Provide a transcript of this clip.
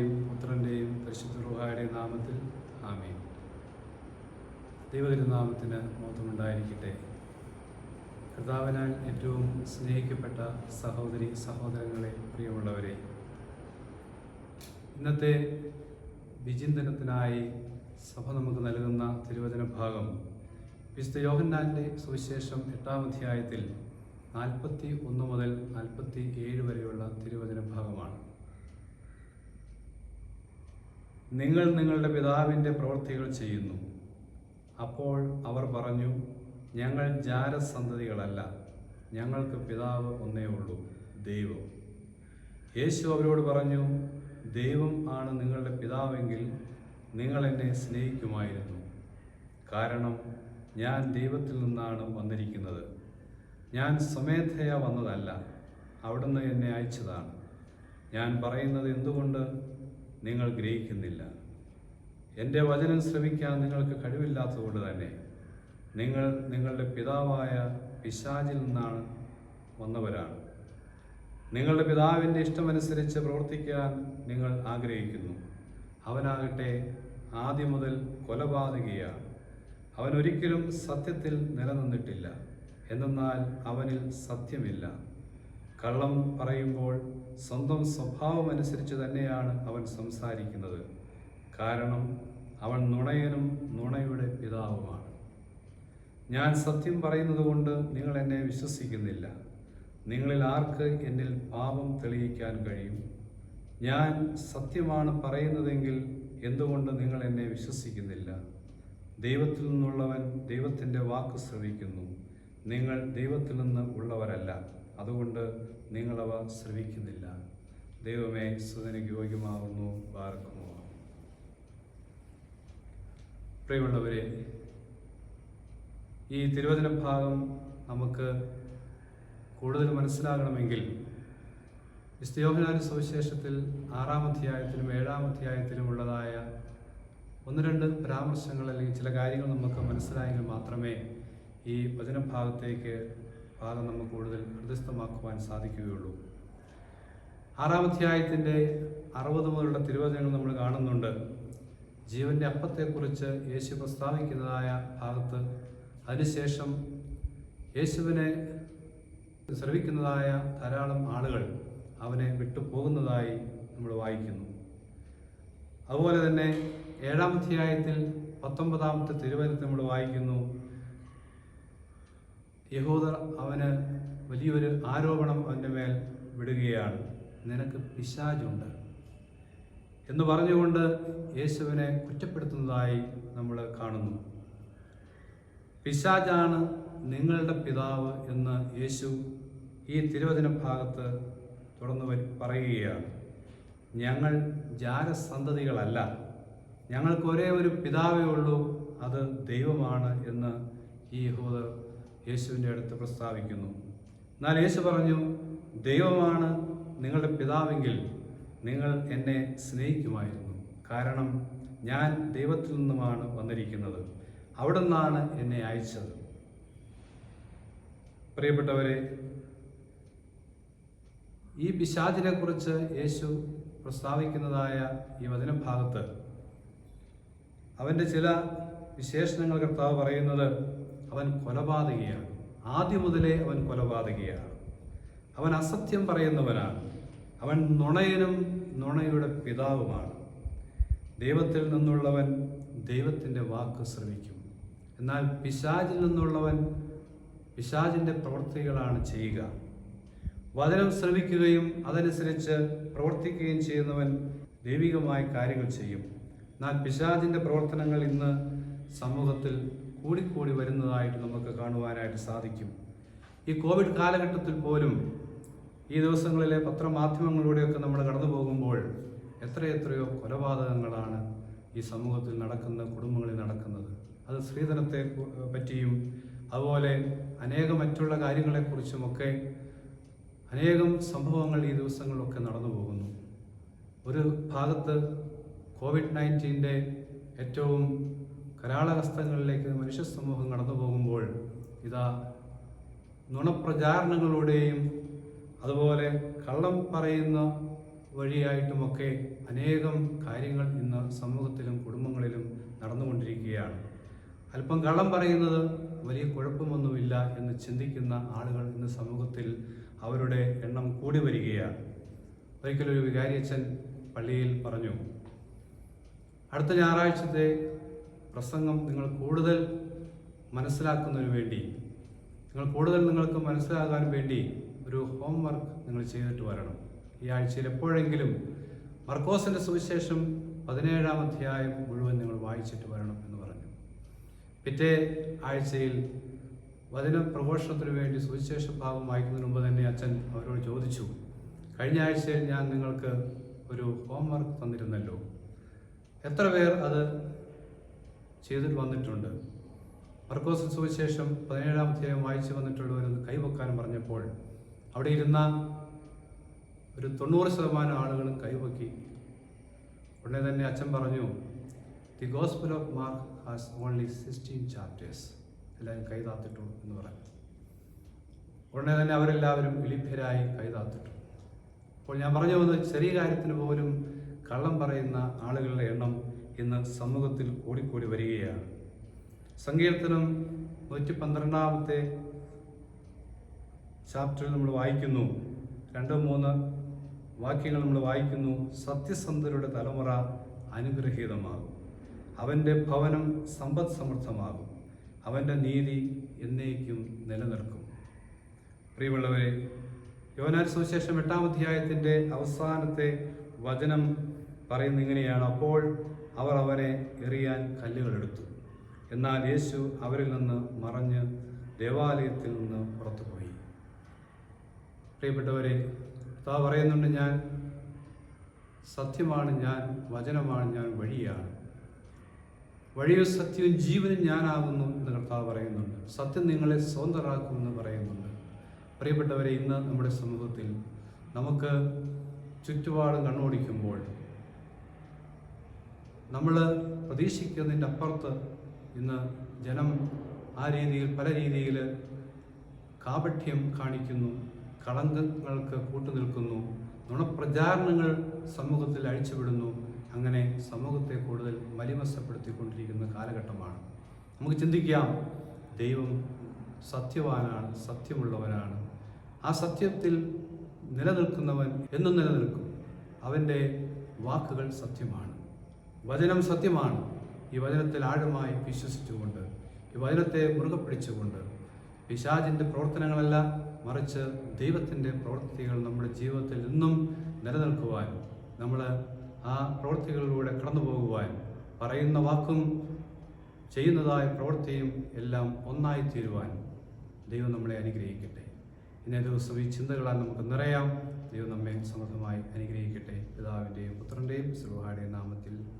പിതാവിന്റെയും പുത്രന്റെയും പരിശുദ്ധ റുഹായുടെയും നാമത്തിൽ ആമീൻ. ദൈവതിരുനാമത്തിന് മോത്തമുണ്ടായിരിക്കട്ടെ കർത്താവിനാൽ ഏറ്റവും സ്നേഹിക്കപ്പെട്ട സഹോദരി സഹോദരങ്ങളെ പ്രിയമുള്ളവരെ ഇന്നത്തെ വിചിന്തനത്തിനായി സഭ നമുക്ക് നൽകുന്ന തിരുവചന ഭാഗം വിശുദ്ധ യോഹന്നാന്റെ സുവിശേഷം എട്ടാം അധ്യായത്തിൽ നാൽപ്പത്തി ഒന്ന് മുതൽ നാൽപ്പത്തി ഏഴ് വരെയുള്ള തിരുവചന ഭാഗമാണ്. നിങ്ങൾ നിങ്ങളുടെ പിതാവിന്റെ പ്രവൃത്തികൾ ചെയ്യുന്നു. അപ്പോൾ അവർ പറഞ്ഞു ഞങ്ങൾ ജാരസന്തതികളല്ല. ഞങ്ങൾക്ക് പിതാവ് ഒന്നേ ഉള്ളൂ ദൈവം. യേശു അവരോട് പറഞ്ഞു ദൈവം ആണ് നിങ്ങളുടെ പിതാവെങ്കിൽ നിങ്ങൾ എന്നെ സ്നേഹിക്കുമായിരുന്നു. കാരണം ഞാൻ ദൈവത്തിൽ നിന്നാണ് വന്നിരിക്കുന്നത്. ഞാൻ സ്വമേധയാ വന്നതല്ല അവിടുന്ന് എന്നെ അയച്ചതാണ്. ഞാൻ പറയുന്നത് എന്തുകൊണ്ട്? നിങ്ങൾ ഗ്രഹിക്കുന്നില്ല. എന്റെ വചനം ശ്രവിക്കാൻ നിങ്ങൾക്ക് കഴിവില്ലാത്തതുകൊണ്ട് തന്നെ നിങ്ങൾ നിങ്ങളുടെ പിതാവായ പിശാചിൽ നിന്നാണ് വന്നവരാണ്. നിങ്ങളുടെ പിതാവിന്റെ ഇഷ്ടമനുസരിച്ച് പ്രവർത്തിക്കാൻ നിങ്ങൾ ആഗ്രഹിക്കുന്നു. അവനാകട്ടെ ആദ്യം മുതൽ കൊലപാതകിയാണ്. അവൻ ഒരിക്കലും സത്യത്തിൽ നിലനിന്നിട്ടില്ല. എന്നാൽ അവനിൽ സത്യമില്ല. കള്ളം പറയുമ്പോൾ സ്വന്തം സ്വഭാവം അനുസരിച്ച് തന്നെയാണ് അവൻ സംസാരിക്കുന്നത്. കാരണം അവൻ നുണയനും നുണയുടെ പിതാവുമാണ്. ഞാൻ സത്യം പറയുന്നത് കൊണ്ട് നിങ്ങൾ എന്നെ വിശ്വസിക്കുന്നില്ല. നിങ്ങളിൽ ആർക്ക് എന്നിൽ പാപം തെളിയിക്കാൻ കഴിയും? ഞാൻ സത്യമാണ് പറയുന്നതെങ്കിൽ എന്തുകൊണ്ട് നിങ്ങൾ എന്നെ വിശ്വസിക്കുന്നില്ല? ദൈവത്തിൽ നിന്നുള്ളവൻ ദൈവത്തിന്റെ വാക്ക് ശ്രവിക്കുന്നു. നിങ്ങൾ ദൈവത്തിൽ നിന്ന് ഉള്ളവരല്ല. അതുകൊണ്ട് നിങ്ങളവ ശ്രവിക്കുന്നില്ല. ദൈവമേ സുതനയ്ക്ക് യോഗ്യമാവുന്നു പാർക്കുമോ പ്രിയമുള്ളവരെ ഈ തിരുവചന ഭാഗം നമുക്ക് കൂടുതൽ മനസ്സിലാകണമെങ്കിൽ വിസ്തയോഹനാന സുവിശേഷത്തിൽ ആറാം അധ്യായത്തിലും ഏഴാം അധ്യായത്തിലും ഉള്ളതായ ഒന്ന് രണ്ട് പരാമർശങ്ങൾ അല്ലെങ്കിൽ ചില കാര്യങ്ങൾ നമുക്ക് മനസ്സിലായെങ്കിൽ മാത്രമേ ഈ വചനഭാഗത്തേക്ക് ഭാഗം നമുക്ക് കൂടുതൽ ഹൃദയസ്ഥമാക്കുവാൻ സാധിക്കുകയുള്ളൂ. ആറാം അധ്യായത്തിന്റെ അറുപത് മുതലുള്ള തിരുവചനങ്ങൾ നമ്മൾ കാണുന്നുണ്ട്. ജീവന്റെ അപ്പത്തെക്കുറിച്ച് യേശു പ്രസ്താവിക്കുന്നതായ ഭാഗത്ത് അതിനുശേഷം യേശുവിനെ ശ്രവിക്കുന്നതായ ധാരാളം ആളുകൾ അവനെ വിട്ടുപോകുന്നതായി നമ്മൾ വായിക്കുന്നു. അതുപോലെ തന്നെ ഏഴാം അധ്യായത്തിൽ പത്തൊമ്പതാമത്തെ തിരുവനന്തപുരത്ത് നമ്മൾ വായിക്കുന്നു. യഹൂദർ അവന് വലിയൊരു ആരോപണം അവന്റെ മേൽ വിടുകയാണ്. നിനക്ക് പിശാചുണ്ട്. എന്ന് പറഞ്ഞുകൊണ്ട് യേശുവിനെ കുറ്റപ്പെടുത്തുന്നതായി നമ്മൾ കാണുന്നു. പിശാജാണ് നിങ്ങളുടെ പിതാവ് എന്ന് യേശു ഈ തിരുവചന ഭാഗത്ത് തുറന്നു പറയുകയാണ്. ഞങ്ങൾ ജാരസന്തതികളല്ല. ഞങ്ങൾക്ക് ഒരേ ഒരു പിതാവേ ഉള്ളൂ. അത് ദൈവമാണ് എന്ന് ഈ യഹൂദർ യേശുവിന്റെ അടുത്ത് പ്രസ്താവിക്കുന്നു. എന്നാൽ യേശു പറഞ്ഞു ദൈവമാണ് നിങ്ങളുടെ പിതാവെങ്കിൽ നിങ്ങൾ എന്നെ സ്നേഹിക്കുമായിരുന്നു. കാരണം ഞാൻ ദൈവത്തിൽ നിന്നുമാണ് വന്നിരിക്കുന്നത്. അവിടെ നിന്നാണ് എന്നെ അയച്ചത്. പ്രിയപ്പെട്ടവരെ ഈ പിശാചിനെ കുറിച്ച് യേശു പ്രസ്താവിക്കുന്നതായ ഈ വചനഭാഗത്ത് അവന്റെ ചില വിശേഷണങ്ങൾ കർത്താവ് പറയുന്നത് അവൻ കൊലപാതകയാണ് ആദ്യം മുതലേ അവൻ കൊലപാതകയാണ് അവൻ അസത്യം പറയുന്നവനാണ്. അവൻ നുണയനും നുണയുടെ പിതാവുമാണ്. ദൈവത്തിൽ നിന്നുള്ളവൻ ദൈവത്തിന്റെ വാക്ക് ശ്രമിക്കും. എന്നാൽ പിശാചിൽ നിന്നുള്ളവൻ പിശാചിന്റെ പ്രവൃത്തികളാണ് ചെയ്യുക. വചനം ശ്രമിക്കുകയും അതനുസരിച്ച് പ്രവർത്തിക്കുകയും ചെയ്യുന്നവൻ ദൈവികമായ കാര്യങ്ങൾ ചെയ്യും. എന്നാൽ പിശാചിന്റെ പ്രവർത്തനങ്ങൾ ഇന്ന് സമൂഹത്തിൽ കൂടിക്കൂടി വരുന്നതായിട്ട് നമുക്ക് കാണുവാനായിട്ട് സാധിക്കും. ഈ കോവിഡ് കാലഘട്ടത്തിൽ പോലും ഈ ദിവസങ്ങളിലെ പത്രമാധ്യമങ്ങളിലൂടെയൊക്കെ നമ്മൾ കടന്നു പോകുമ്പോൾ എത്രയെത്രയോ കൊലപാതകങ്ങളാണ് ഈ സമൂഹത്തിൽ നടക്കുന്ന കുടുംബങ്ങളിൽ നടക്കുന്നത്. അത് സ്ത്രീധനത്തെ പറ്റിയും അതുപോലെ അനേകം മറ്റുള്ള കാര്യങ്ങളെക്കുറിച്ചുമൊക്കെ അനേകം സംഭവങ്ങൾ ഈ ദിവസങ്ങളിലൊക്കെ നടന്നു പോകുന്നു. ഒരു ഭാഗത്ത് കോവിഡ് നയന്റീന്റെ ഏറ്റവും കരാളഹസ്തങ്ങളിലേക്ക് മനുഷ്യ സമൂഹം കടന്നു പോകുമ്പോൾ ഇതാ നുണപ്രചാരണങ്ങളുടെയും അതുപോലെ കള്ളം പറയുന്ന വഴിയായിട്ടുമൊക്കെ അനേകം കാര്യങ്ങൾ ഇന്ന് സമൂഹത്തിലും കുടുംബങ്ങളിലും നടന്നുകൊണ്ടിരിക്കുകയാണ്. അല്പം കള്ളം പറയുന്നത് വലിയ കുഴപ്പമൊന്നുമില്ല എന്ന് ചിന്തിക്കുന്ന ആളുകൾ ഇന്ന് സമൂഹത്തിൽ അവരുടെ എണ്ണം കൂടി വരികയാണ്. ഒരിക്കലൊരു വികാരിയച്ഛൻ പള്ളിയിൽ പറഞ്ഞു അടുത്ത ഞായറാഴ്ചത്തെ പ്രസംഗം നിങ്ങൾ കൂടുതൽ മനസ്സിലാക്കുന്നതിന് വേണ്ടി നിങ്ങൾ കൂടുതൽ നിങ്ങൾക്ക് മനസ്സിലാകാൻ വേണ്ടി ഒരു ഹോംവർക്ക് നിങ്ങൾ ചെയ്തിട്ട് വരണം. ഈ ആഴ്ചയിൽ എപ്പോഴെങ്കിലും മർക്കോസിന്റെ സുവിശേഷം പതിനേഴാം അധ്യായം മുഴുവൻ നിങ്ങൾ വായിച്ചിട്ട് വരണം എന്ന് പറഞ്ഞു. പിറ്റേ ആഴ്ചയിൽ വചന പ്രഘോഷണത്തിന് വേണ്ടി സുവിശേഷ ഭാഗം വായിക്കുന്നതിന് മുമ്പ് തന്നെ അച്ഛൻ അവരോട് ചോദിച്ചു കഴിഞ്ഞ ആഴ്ചയിൽ ഞാൻ നിങ്ങൾക്ക് ഒരു ഹോംവർക്ക് തന്നിരുന്നല്ലോ. എത്ര പേർ അത് ചെയ്തിട്ട് വന്നിട്ടുണ്ട്. മർക്കോസ് സുവിശേഷം പതിനേഴാം അധ്യായം വായിച്ചു വന്നിട്ടുള്ളവരൊന്ന് കൈവെക്കാനും പറഞ്ഞപ്പോൾ അവിടെ ഇരുന്ന ഒരു തൊണ്ണൂറ് ശതമാനം ആളുകളും കൈവക്കി. ഉടനെ തന്നെ അച്ഛൻ പറഞ്ഞു the gospel of Mark has only sixteen chapters എല്ലാവരും കൈതാത്തിട്ടു എന്ന് പറഞ്ഞു. ഉടനെ തന്നെ അവരെല്ലാവരും വിളിഭ്യരായി കൈതാത്തിട്ടു അപ്പോൾ ഞാൻ പറഞ്ഞു വന്നത് ചെറിയ കാര്യത്തിന് പോലും കള്ളം പറയുന്ന ആളുകളുടെ എണ്ണം ഇന്ന് സമൂഹത്തിൽ കൂടിക്കൂടി വരികയാണ്. സങ്കീർത്തനം നൂറ്റി പന്ത്രണ്ടാമത്തെ ചാപ്റ്ററിൽ നമ്മൾ വായിക്കുന്നു. രണ്ട് മൂന്ന് വാക്യങ്ങൾ നമ്മൾ വായിക്കുന്നു. സത്യസന്ധരുടെ തലമുറ അനുഗ്രഹീതമാകും. അവന്റെ ഭവനം സമ്പദ് സമൃദ്ധമാകും. അവന്റെ നീതി എന്നേക്കും നിലനിൽക്കും. പ്രിയമുള്ളവരെ യോനാൽ സുവിശേഷം എട്ടാം അധ്യായത്തിന്റെ അവസാനത്തെ വചനം പറയുന്ന ഇങ്ങനെയാണ്. അപ്പോൾ അവർ അവനെ എറിയാൻ കല്ലുകളെടുത്തു എന്നാൽ യേശു അവരിൽ നിന്ന് മറഞ്ഞ് ദേവാലയത്തിൽ നിന്ന് പുറത്തുപോയി. പ്രിയപ്പെട്ടവരെ താ പറയുന്നുണ്ട് ഞാൻ സത്യമാണ് ഞാൻ വചനമാണ് ഞാൻ വഴിയാണ്. വഴിയും സത്യവും ജീവനും ഞാനാകുന്നു എന്ന് കർത്താവ് പറയുന്നുണ്ട്. സത്യം നിങ്ങളെ സ്വതന്ത്രരാക്കുമെന്ന് പറയുന്നുണ്ട്. പ്രിയപ്പെട്ടവരെ ഇന്ന് നമ്മുടെ സമൂഹത്തിൽ നമുക്ക് ചുറ്റുപാടും കണ്ണോടിക്കുമ്പോൾ നമ്മൾ പ്രതീക്ഷിക്കുന്നതിന്റെ അപ്പുറത്ത് ഇന്ന് ജനം ആ രീതിയിൽ പല രീതിയിൽ കാപഠ്യം കാണിക്കുന്നു കളങ്കങ്ങൾക്ക് കൂട്ടുനിൽക്കുന്നു നുണപ്രചാരണങ്ങൾ സമൂഹത്തിൽ അഴിച്ചുവിടുന്നു. അങ്ങനെ സമൂഹത്തെ കൂടുതൽ മലിമസപ്പെടുത്തിക്കൊണ്ടിരിക്കുന്ന കാലഘട്ടമാണ്. നമുക്ക് ചിന്തിക്കാം ദൈവം സത്യവാനാണ് സത്യമുള്ളവനാണ്. ആ സത്യത്തിൽ നിലനിൽക്കുന്നവൻ എന്നും നിലനിൽക്കും. അവന്റെ വാക്കുകൾ സത്യമാണ്. വചനം സത്യമാണ്. ഈ വചനത്തിൽ ആഴമായി വിശ്വസിച്ചുകൊണ്ട് ഈ വചനത്തെ മുറുകെ പിടിച്ചുകൊണ്ട് പിശാചിന്റെ പ്രവർത്തനങ്ങളല്ല മറിച്ച് ദൈവത്തിന്റെ പ്രവൃത്തികൾ നമ്മുടെ ജീവിതത്തിൽ ഇന്നും നിലനിൽക്കുവാൻ നമ്മൾ ആ പ്രവൃത്തികളിലൂടെ കടന്നു പോകുവാൻ പറയുന്ന വാക്കും ചെയ്യുന്നതായ പ്രവൃത്തിയും എല്ലാം ഒന്നായി തീരുവാൻ ദൈവം നമ്മളെ അനുഗ്രഹിക്കട്ടെ. ഇന്നേ ദിവസം ഈ ചിന്തകളാൽ നമുക്ക് നിറയാം. ദൈവം നമ്മെ സമൃദ്ധമായി അനുഗ്രഹിക്കട്ടെ. പിതാവിന്റെയും പുത്രന്റെയും സുഹാടിയ നാമത്തിൽ